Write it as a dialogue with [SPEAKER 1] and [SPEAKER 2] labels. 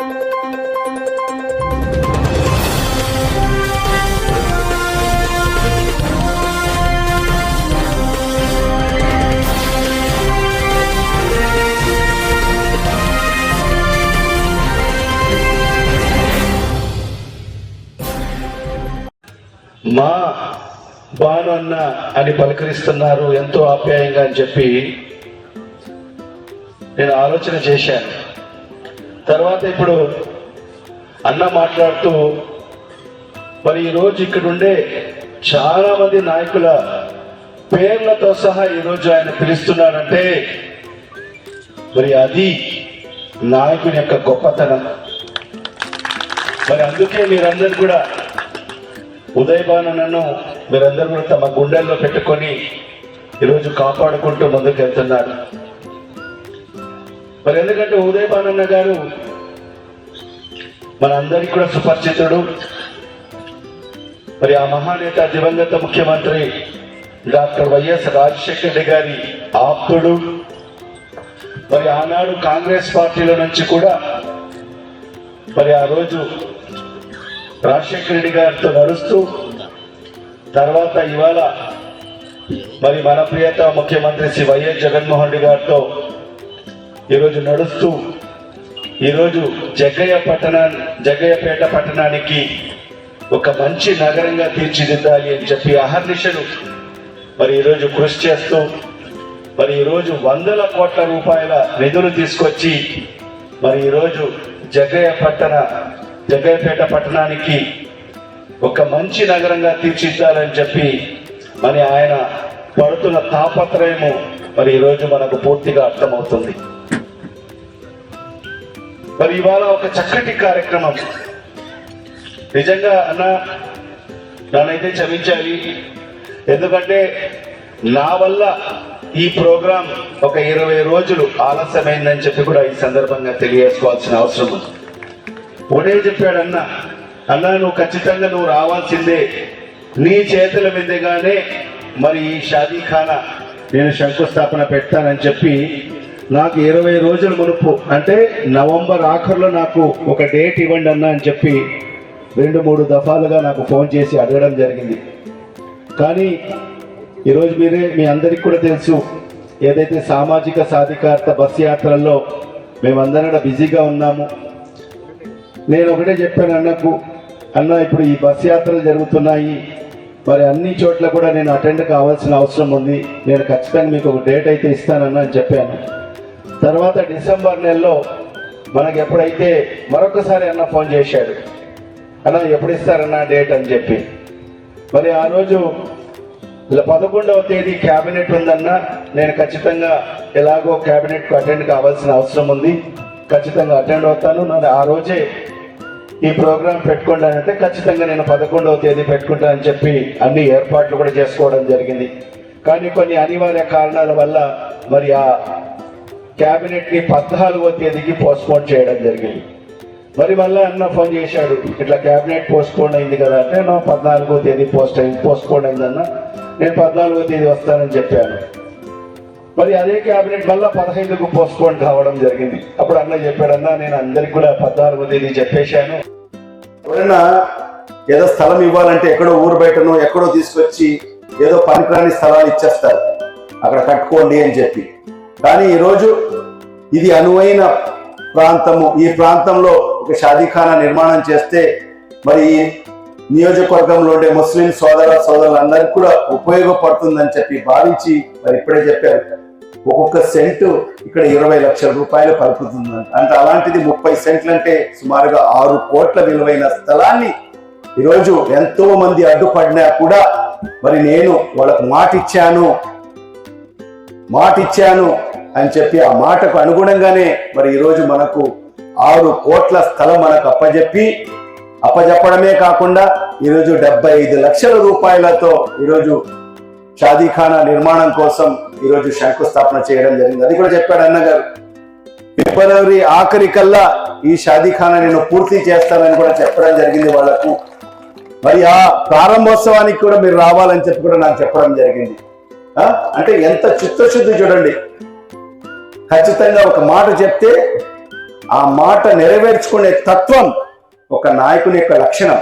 [SPEAKER 1] మా బాను అన్న అని పలకరిస్తున్నారు ఎంతో ఆప్యాయంగా అని చెప్పి నేను ఆలోచన చేశాను. తర్వాత ఇప్పుడు అన్న మాట్లాడుతూ మరి ఈరోజు ఇక్కడుండే చాలా మంది నాయకుల పేర్లతో సహా ఈరోజు ఆయన పిలుస్తున్నారంటే మరి అది నాయకుని యొక్క గొప్పతనం. మరి అందుకే మీరందరూ కూడా ఉదయభానను మీరందరూ కూడా తమ గుండెల్లో పెట్టుకొని ఈరోజు కాపాడుకుంటూ ముందుకు వెళ్తున్నారు మరి ఎందుకంటే ఉదయపానన్న గారు మన అందరికీ కూడా సుపరిచితుడు. మరి ఆ మహానేత దివంగత ముఖ్యమంత్రి డాక్టర్ వైఎస్ రాజశేఖర రెడ్డి గారి ఆప్తుడు. మరి ఆనాడు కాంగ్రెస్ పార్టీలో నుంచి కూడా మరి ఆ రోజు రాజశేఖర రెడ్డి గారితో నడుస్తూ తర్వాత ఇవాళ మరి మన ప్రియత ముఖ్యమంత్రి శ్రీ వైఎస్ జగన్మోహన్ రెడ్డి గారితో ఈరోజు నడుస్తూ ఈరోజు జగ్గయ్య పట్టణా జగ్గయ్యపేట పట్టణానికి ఒక మంచి నగరంగా తీర్చిదిద్దాలి అని చెప్పి అహర్నిశలు మరి ఈరోజు కృషి చేస్తూ మరి ఈరోజు వందల కోట్ల రూపాయల నిధులు తీసుకొచ్చి మరి ఈరోజు జగ్గయ్య పట్టణ జగ్గయ్యపేట పట్టణానికి ఒక మంచి నగరంగా తీర్చిదిద్దాలని చెప్పి మరి ఆయన పడుతున్న తాపత్రయము మరి ఈరోజు మనకు పూర్తిగా అర్థమవుతుంది. మరి ఇవాళ ఒక చక్కటి కార్యక్రమం. నిజంగా అన్న నన్నైతే క్షమించాలి. ఎందుకంటే నా వల్ల ఈ ప్రోగ్రాం ఒక ఇరవై రోజులు ఆలస్యమైందని చెప్పి కూడా ఈ సందర్భంగా తెలియజేసుకోవాల్సిన అవసరం ఉంది. ఒకటే చెప్పాడన్న అన్న నువ్వు ఖచ్చితంగా నువ్వు రావాల్సిందే. నీ చేతుల మీదుగానే మరి ఈ షాదీఖానా నేను శంకుస్థాపన పెడతానని చెప్పి నాకు ఇరవై రోజుల మునుపు అంటే నవంబర్ ఆఖరులో నాకు ఒక డేట్ ఇవ్వండి అన్న అని చెప్పి రెండు మూడు దఫాలుగా నాకు ఫోన్ చేసి అడగడం జరిగింది. కానీ ఈరోజు మీరే మీ అందరికీ కూడా తెలుసు ఏదైతే సామాజిక సాధికారత బస్ యాత్రల్లో మేమందరం కూడా బిజీగా ఉన్నాము. నేను ఒకటే చెప్పాను అన్నకు అన్న ఇప్పుడు ఈ బస్ యాత్రలు జరుగుతున్నాయి. మరి అన్ని చోట్ల కూడా నేను అటెండ్ కావాల్సిన అవసరం ఉంది. నేను ఖచ్చితంగా మీకు ఒక డేట్ అయితే ఇస్తానన్న అని చెప్పాను. తర్వాత డిసెంబర్ నెలలో మనకు ఎప్పుడైతే మరొకసారి అన్న ఫోన్ చేశాడు అన్న ఎప్పుడు ఇస్తారన్న డేట్ అని చెప్పి. మరి ఆ రోజు ఇలా పదకొండవ తేదీ క్యాబినెట్ ఉందన్న నేను ఖచ్చితంగా ఎలాగో క్యాబినెట్కు అటెండ్ కావాల్సిన అవసరం ఉంది. ఖచ్చితంగా అటెండ్ అవుతాను. నన్ను ఆ రోజే ఈ ప్రోగ్రాం పెట్టుకుంటానంటే ఖచ్చితంగా నేను పదకొండవ తేదీ పెట్టుకుంటానని చెప్పి అన్ని ఏర్పాట్లు కూడా చేసుకోవడం జరిగింది. కానీ కొన్ని అనివార్య కారణాల వల్ల మరి ఆ క్యాబినెట్ని పద్నాలుగో తేదీకి పోస్ట్పోన్ చేయడం జరిగింది. మరి మళ్ళీ అన్న ఫోన్ చేశాడు ఇట్లా క్యాబినెట్ పోస్ట్పోన్ అయింది కదా అంటే నా పద్నాలుగో తేదీ పోస్ట్ అయింది పోస్ట్పోన్ అయిందన్న నేను పద్నాలుగో తేదీ వస్తానని చెప్పాను. మరి అదే క్యాబినెట్ మళ్ళీ పదహైదుకు పోస్ట్పోన్ కావడం జరిగింది. అప్పుడు అన్న చెప్పాడు అన్న నేను అందరికి కూడా పద్నాలుగో తేదీ చెప్పేశాను.
[SPEAKER 2] ఎవరైనా ఏదో స్థలం ఇవ్వాలంటే ఎక్కడో ఊరు బయటనో ఎక్కడో తీసుకొచ్చి ఏదో పనికిరాని స్థలాలు ఇచ్చేస్తారు. అక్కడ కట్టుకోండి అని చెప్పి. కానీ ఈరోజు ఇది అనువైన ప్రాంతము. ఈ ప్రాంతంలో ఒక షాదీఖానా నిర్మాణం చేస్తే మరి ఈ నియోజకవర్గంలో ఉండే ముస్లిం సోదర సోదరులందరికీ కూడా ఉపయోగపడుతుందని చెప్పి భావించి మరి ఇప్పుడే చెప్పారు. ఒక్కొక్క సెంటు ఇక్కడ ఇరవై లక్షల రూపాయలు పలుకుతుందంట. అంటే అలాంటిది ముప్పై సెంట్లు అంటే సుమారుగా ఆరు కోట్ల విలువైన స్థలాన్ని ఈరోజు ఎంతో మంది అడ్డుపడినా కూడా మరి నేను వాళ్ళకు మాట ఇచ్చాను మాట ఇచ్చాను అని చెప్పి ఆ మాటకు అనుగుణంగానే మరి ఈరోజు మనకు ఆరు కోట్ల స్థలం మనకు అప్పజెప్పి అప్పజెప్పడమే కాకుండా ఈరోజు డెబ్బై ఐదు లక్షల రూపాయలతో ఈరోజు షాదీఖానా నిర్మాణం కోసం ఈరోజు శంకుస్థాపన చేయడం జరిగింది. అది కూడా చెప్పాడు అన్నగారు. ఫిబ్రవరి ఆఖరి కల్లా ఈ షాదీఖానా నేను పూర్తి చేస్తానని కూడా చెప్పడం జరిగింది వాళ్ళకు. మరి ఆ ప్రారంభోత్సవానికి కూడా మీరు రావాలని చెప్పి కూడా నాకు చెప్పడం జరిగింది. ఆ? అంటే ఎంత చిత్తశుద్ధి చూడండి. ఖచ్చితంగా ఒక మాట చెప్తే ఆ మాట నెరవేర్చుకునే తత్వం ఒక నాయకుని యొక్క లక్షణం.